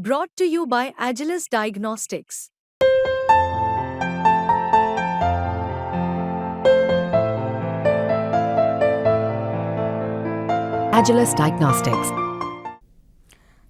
Brought to you by Agilus diagnostics Agilus diagnostics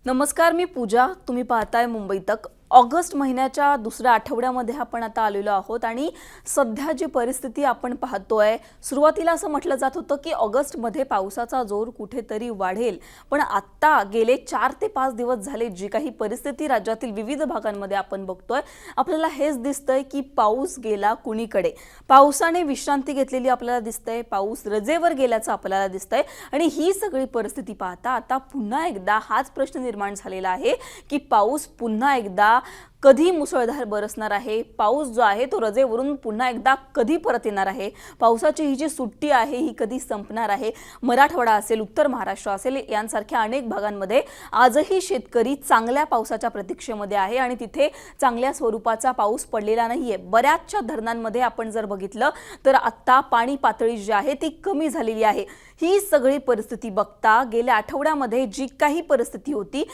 नमस्कार, मी पूजा. तुम्हें तुम्ही है मुंबई तक. ऑगस्ट महिन्याच्या दुसऱ्या आठवड्यामध्ये आपण आता आलेलो आहोत आणि सध्या जी परिस्थिती आपण पाहतोय सुरुवातीला असं म्हटलं जात होतं की ऑगस्टमध्ये पावसाचा जोर कुठेतरी वाढेल. पण आत्ता गेले चार ते पाच दिवस झाले जी काही परिस्थिती राज्यातील विविध भागांमध्ये आपण बघतोय आपल्याला हेच दिसतंय की पाऊस गेला कुणीकडे. पावसाने विश्रांती घेतलेली आपल्याला दिसतंय पाऊस रजेवर गेल्याचं आपल्याला दिसतंय आणि ही सगळी परिस्थिती पाहता आता पुन्हा एकदा हाच प्रश्न निर्माण झालेला आहे की पाऊस पुन्हा एकदा कधी मुसळधार बरसणार आहे. पाऊस जो आहे तो रजेवरून पुन्हा एकदा कधी परत येणार आहे? पावसाची ही जी सुट्टी आहे ही कधी संपणार आहे? मराठवाडा असेल उत्तर महाराष्ट्र असेल यांसारख्या अनेक भागांमध्ये आजही शेतकरी चांगल्या पावसाच्या प्रतीक्षेमध्ये आहे आणि तिथे चांगल्या स्वरूपाचा पाऊस पडलेला नाहीये. बऱ्याचशा धरणांमध्ये आपण जर बघितलं तर आत्ता पाणी पातळी जी आहे ती कमी झालेली आहे. ही सगळी परिस्थिती बघता गेल्या आठवड्यामध्ये जी काही परिस्थिती होती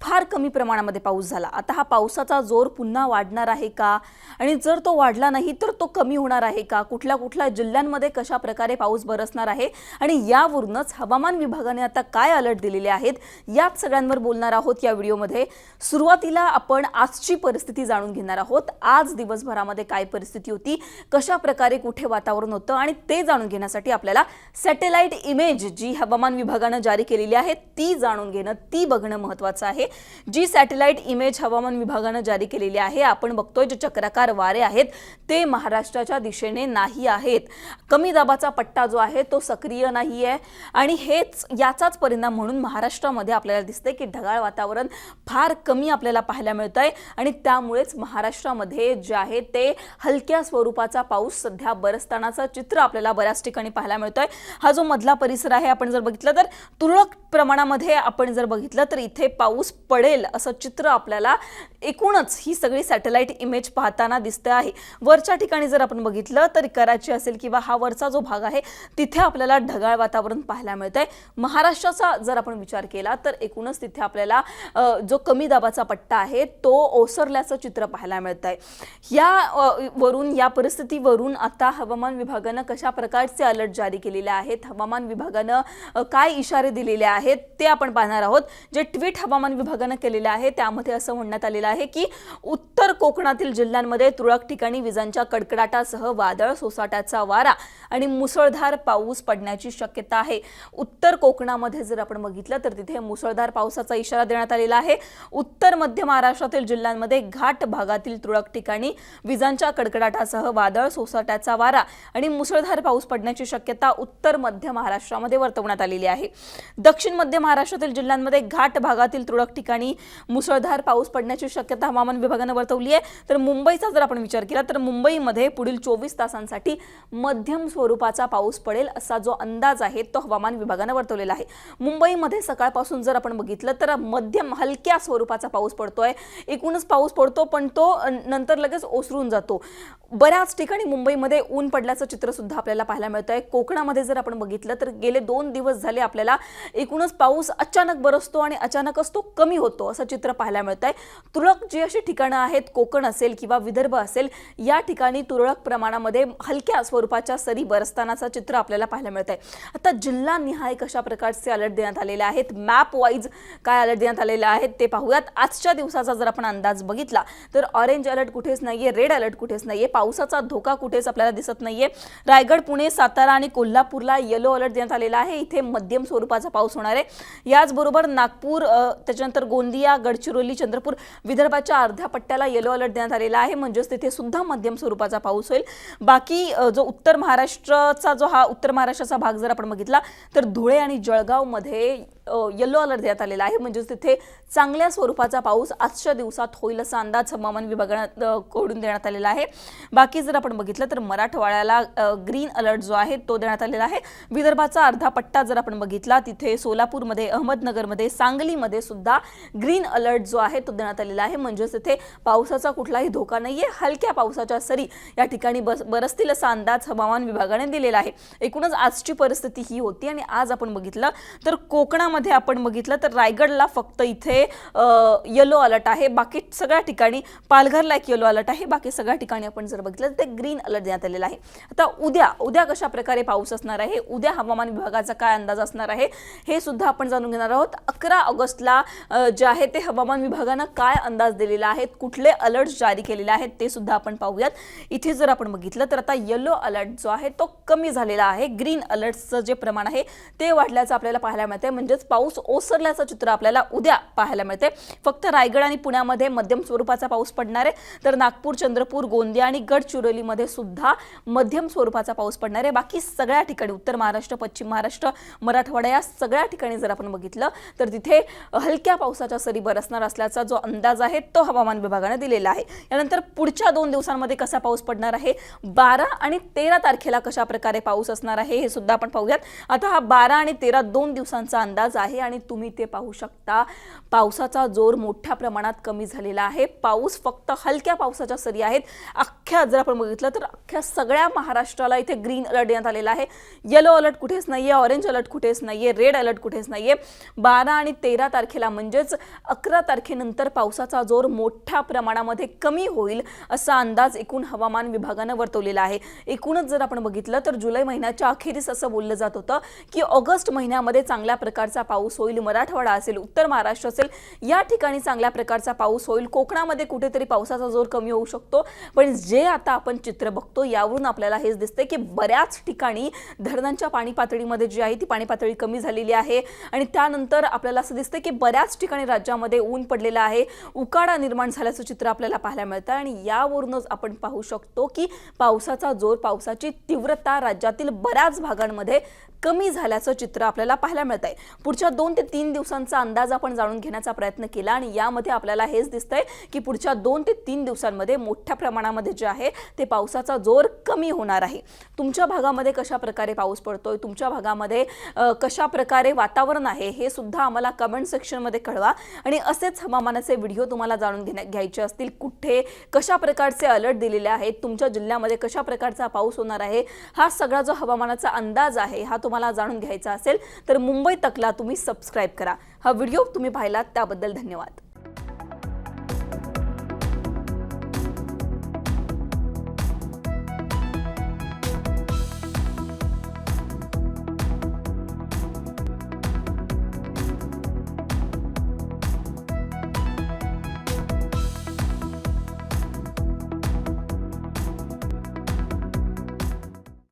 फार कमी प्रमाणामध्ये पाऊस झाला. आता हा पावसाचा जोर पुन्हा वाढणार आहे का? आणि जर तो वाढला नाही तर तो कमी होणार आहे का? कुठल्या कुठल्या जिल्ह्यांमध्ये कशा प्रकारे पाऊस बरसणार आहे? आणि यावरूनच हवामान विभागाने आता काय अलर्ट दिलेले आहेत? याच सगळ्यांवर बोलणार आहोत या व्हिडिओमध्ये. सुरुवातीला आपण आजची परिस्थिती जाणून घेणार आहोत. आज दिवसभरामध्ये काय परिस्थिती होती? कशा प्रकारे कुठे वातावरण होतं? आणि ते जाणून घेण्यासाठी आपल्याला सॅटेलाइट इमेज जी हवामान विभागानं जारी केलेली आहे ती जाणून घेणं ती बघणं महत्त्वाचं आहे. जी सॅटेलाइट इमेज हवामान विभागानं जारी केलेली आहे आपण बघतोय जे चक्राकार वारे आहेत ते महाराष्ट्राच्या दिशेने नाही आहेत. कमी दाबाचा पट्टा जो आहे तो सक्रिय नाही आहे आणि हेच याचाच परिणाम म्हणून महाराष्ट्रामध्ये आपल्याला दिसतंय की ढगाळ वातावरण फार कमी आपल्याला पाहायला मिळत आहे आणि त्यामुळेच महाराष्ट्रामध्ये जे आहे ते हलक्या स्वरूपाचा पाऊस सध्या बरसतानाचं चित्र आपल्याला बऱ्याच ठिकाणी पाहायला मिळतोय. हा जो मधला परिसर आहे आपण जर बघितलं तर तुरळक प्रमाणामध्ये आपण जर बघितलं तर इथे पाऊस पडेल असं चित्र आपल्याला एकूणच ही सगळी सॅटेलाइट इमेज पाहताना दिसते आहे. वरच्या ठिकाणी जर आपण बघितलं तर कराची असेल किंवा हा वरचा जो भाग आहे तिथे आपल्याला ढगाळ वातावरण पाहायला मिळतंय. महाराष्ट्राचा जर आपण विचार केला तर एकूणच तिथे आपल्याला जो कमी दाबाचा पट्टा आहे तो ओसरल्याचं चित्र पाहायला मिळत आहे या वरून या परिस्थितीवरून आता हवामान विभागानं कशा प्रकारचे अलर्ट जारी केलेले आहेत? हवामान विभागानं काय इशारे दिलेले आहेत? ते आपण पाहणार आहोत. जे ट्विट हवामान विभाग विभागानं केलेलं आहे. त्यामध्ये असं म्हणण्यात आलेलं आहे की उत्तर कोकणातील जिल्ह्यांमध्ये तुरळक ठिकाणी विजांच्या कडकडाटासह वादळ सोसाट्याचा वारा आणि मुसळधार पाऊस पडण्याची शक्यता आहे. उत्तर कोकणामध्ये जर आपण बघितलं तर तिथे मुसळधार पावसाचा इशारा देण्यात आलेला आहे. उत्तर मध्य महाराष्ट्रातील जिल्ह्यांमध्ये घाट भागातील तुरळक ठिकाणी विजांच्या कडकडाटासह वादळ सोसाट्याचा वारा आणि मुसळधार पाऊस पडण्याची शक्यता उत्तर मध्य महाराष्ट्रामध्ये वर्तवण्यात आलेली आहे. दक्षिण मध्य महाराष्ट्रातील जिल्ह्यांमध्ये घाट भागातील तुरळक ठिकाणी मुसळधार पाऊस पडण्याची शक्यता हवामान विभागानं वर्तवली आहे. तर मुंबईचा जर आपण विचार केला तर मुंबईमध्ये पुढील चोवीस तासांसाठी मध्यम स्वरूपाचा पाऊस पडेल असा जो अंदाज आहे तो हवामान विभागानं वर्तवलेला आहे. मुंबईमध्ये सकाळपासून जर आपण बघितलं तर मध्यम हलक्या स्वरूपाचा पाऊस पडतोय. एकूणच पाऊस पडतो पण तो नंतर लगेच ओसरून जातो. बऱ्याच ठिकाणी मुंबईमध्ये ऊन पडल्याचं चित्र सुद्धा आपल्याला पाहायला मिळतं आहे कोकणामध्ये जर आपण बघितलं तर गेले दोन दिवस झाले आपल्याला एकूणच पाऊस अचानक बरसतो आणि अचानकच तो कमी होतो असं चित्र पाहायला मिळतं आहे तुरळक जी अशी ठिकाणं आहेत कोकण असेल किंवा विदर्भ असेल या ठिकाणी तुरळक प्रमाणामध्ये हलक्या स्वरूपाच्या सरी बरसतानाचं चित्र आपल्याला पाहायला मिळत आहे आता जिल्हा निहाय कशा प्रकारचे अलर्ट देण्यात आलेले आहेत? मॅप वाईज काय अलर्ट देण्यात आलेले आहेत ते पाहूयात. आजच्या दिवसाचा जर आपण अंदाज बघितला तर ऑरेंज अलर्ट कुठेच नाहीये रेड अलर्ट कुठेच नाहीये पावसाचा धोका कुठेच आपल्याला दिसत नाहीये. रायगड पुणे सातारा आणि कोल्हापूरला येलो अलर्ट देण्यात आलेला आहे. इथे मध्यम स्वरूपाचा पाऊस होणार आहे. याचबरोबर नागपूर त्याच्यानंतर गोंदिया गडचिरोली चंद्रपूर विदर्भाच्या अर्ध्या पट्ट्याला येलो अलर्ट देण्यात आलेला आहे. म्हणजेच तिथे सुद्धा मध्यम स्वरूपाचा पाऊस होईल. बाकी जो उत्तर महाराष्ट्र महाराष्ट्राचा जो हा उत्तर महाराष्ट्राचा भाग जर आपण बघितला तर धुळे आणि जळगावमध्ये येलो अलर्ट देण्यात आलेला आहे. म्हणजेच तिथे चांगल्या स्वरूपाचा पाऊस आजच्या दिवसात होईल असा अंदाज हवामान विभागानं देण्यात आलेला आहे. बाकी जर आपण बघितलं तर मराठवाड्याला ग्रीन अलर्ट जो आहे तो देण्यात आलेला आहे. विदर्भाचा अर्धा पट्टा जर आपण बघितला तिथे सोलापूरमध्ये अहमदनगरमध्ये सांगलीमध्ये सुद्धा ग्रीन अलर्ट जो आहे तो देण्यात आलेला आहे. म्हणजेच तिथे पावसाचा कुठलाही धोका नाहीये. हलक्या पावसाच्या सरी या ठिकाणी बस बरसतील असा अंदाज हवामान विभागाने दिलेला आहे. एकूणच आजची परिस्थिती ही होती आणि आज आपण बघितलं तर कोकणामध्ये मध्ये आपण बघितलं तर रायगडला फक्त इथे येलो अलर्ट आहे. बाकी सगळ्या ठिकाणी पालघरला एक येलो अलर्ट आहे. बाकी सगळ्या ठिकाणी आपण जर बघितलं तर ते ग्रीन अलर्ट देण्यात आलेला आहे. आता उद्या उद्या कशा प्रकारे पाऊस असणार आहे? उद्या हवामान विभागाचा काय अंदाज असणार आहे? हे सुद्धा आपण जाणून घेणार आहोत. अकरा ऑगस्टला जे आहे ते हवामान विभागानं काय अंदाज दिलेला आहे? कुठले अलर्ट जारी केलेले आहेत? ते सुद्धा आपण पाहूयात. इथे जर आपण बघितलं तर आता येलो अलर्ट जो आहे तो कमी झालेला आहे. ग्रीन अलर्टचं जे प्रमाण आहे ते वाढल्याचं आपल्याला पाहायला मिळते म्हणजेच पाऊस ओसरल्याचं चित्र आपल्याला उद्या पाहायला मिळते फक्त रायगड आणि पुण्यामध्ये मध्यम स्वरूपाचा पाऊस पडणार आहे. तर नागपूर चंद्रपूर गोंदिया आणि गडचिरोलीमध्ये सुद्धा मध्यम स्वरूपाचा पाऊस पडणार आहे. बाकी सगळ्या ठिकाणी उत्तर महाराष्ट्र पश्चिम महाराष्ट्र मराठवाडा या सगळ्या ठिकाणी जर आपण बघितलं तर तिथे हलक्या पावसाच्या सरी बरसणार असल्याचा जो अंदाज आहे तो हवामान विभागाने दिलेला आहे. यानंतर पुढच्या दोन दिवसांमध्ये कसा पाऊस पडणार आहे? बारा आणि तेरा तारखेला कशा प्रकारे पाऊस असणार आहे हे सुद्धा आपण पाहूयात. आता हा बारा आणि तेरा दोन दिवसांचा अंदाज आहे आणि तुम्ही ते पाहू शकता. पावसाचा जोर मोठ्या प्रमाणात कमी झालेला आहे. पाऊस फक्त हलक्या पावसाच्या सरी आहेत. अख्ख्या जर आपण बघितलं तर अख्ख्या सगळ्या महाराष्ट्राला इथे ग्रीन अलर्ट देण्यात आलेला आहे. येलो अलर्ट कुठेच नाहीये ऑरेंज अलर्ट कुठेच नाहीये रेड अलर्ट कुठेच नाहीये. बारा आणि तेरा तारखेला म्हणजेच अकरा तारखेनंतर पावसाचा जोर मोठ्या प्रमाणामध्ये कमी होईल असा अंदाज एकूण हवामान विभागानं वर्तवलेला आहे. एकूणच जर आपण बघितलं तर जुलै महिन्याच्या अखेरीस असं बोललं जात होतं की ऑगस्ट महिन्यामध्ये चांगल्या प्रकारचा पाऊस होईल मराठवाडा असेल उत्तर महाराष्ट्र असेल या ठिकाणी चांगल्या प्रकारचा पाऊस होईल. कोकणामध्ये कुठेतरी पावसाचा जोर कमी होऊ शकतो. पण जे आता आपण चित्र बघतो यावरून आपल्याला हेच दिसते की बऱ्याच ठिकाणी धरणांच्या पाणी पातळीमध्ये जी आहे ती पाणी पातळी कमी झालेली आहे. आणि त्यानंतर आपल्याला असं दिसतं की बऱ्याच ठिकाणी राज्यामध्ये ऊन पडलेलं आहे. उकाडा निर्माण झाल्याचं चित्र आपल्याला पाहायला मिळतं आणि यावरूनच आपण पाहू शकतो की पावसाचा जोर पावसाची तीव्रता राज्यातील बऱ्याच भागांमध्ये कमी झाल्याचं चित्र आपल्याला पाहायला मिळत आहे पुढच्या दोन ते तीन दिवसांचा अंदाज आपण जाणून घेण्याचा प्रयत्न केला आणि यामध्ये आपल्याला हेच दिसतंय की पुढच्या दोन ते तीन दिवसांमध्ये मोठ्या प्रमाणामध्ये जे आहे ते पावसाचा जोर कमी होणार आहे. तुमच्या भागामध्ये कशा प्रकारे पाऊस पडतोय? तुमच्या भागामध्ये कशा प्रकारे वातावरण आहे? हे सुद्धा आम्हाला कमेंट सेक्शनमध्ये कळवा. आणि असेच हवामानाचे व्हिडिओ तुम्हाला जाणून घेण्या घ्यायचे असतील. कुठे कशा प्रकारचे अलर्ट दिलेले आहेत? तुमच्या जिल्ह्यामध्ये कशा प्रकारचा पाऊस होणार आहे? हा सगळा जो हवामानाचा अंदाज आहे हा तुम्हाला जाणून घ्यायचा असेल तर मुंबई तकला तुम्ही सबस्क्राईब करा. हा व्हिडिओ तुम्ही पाहिलात त्याबद्दल धन्यवाद.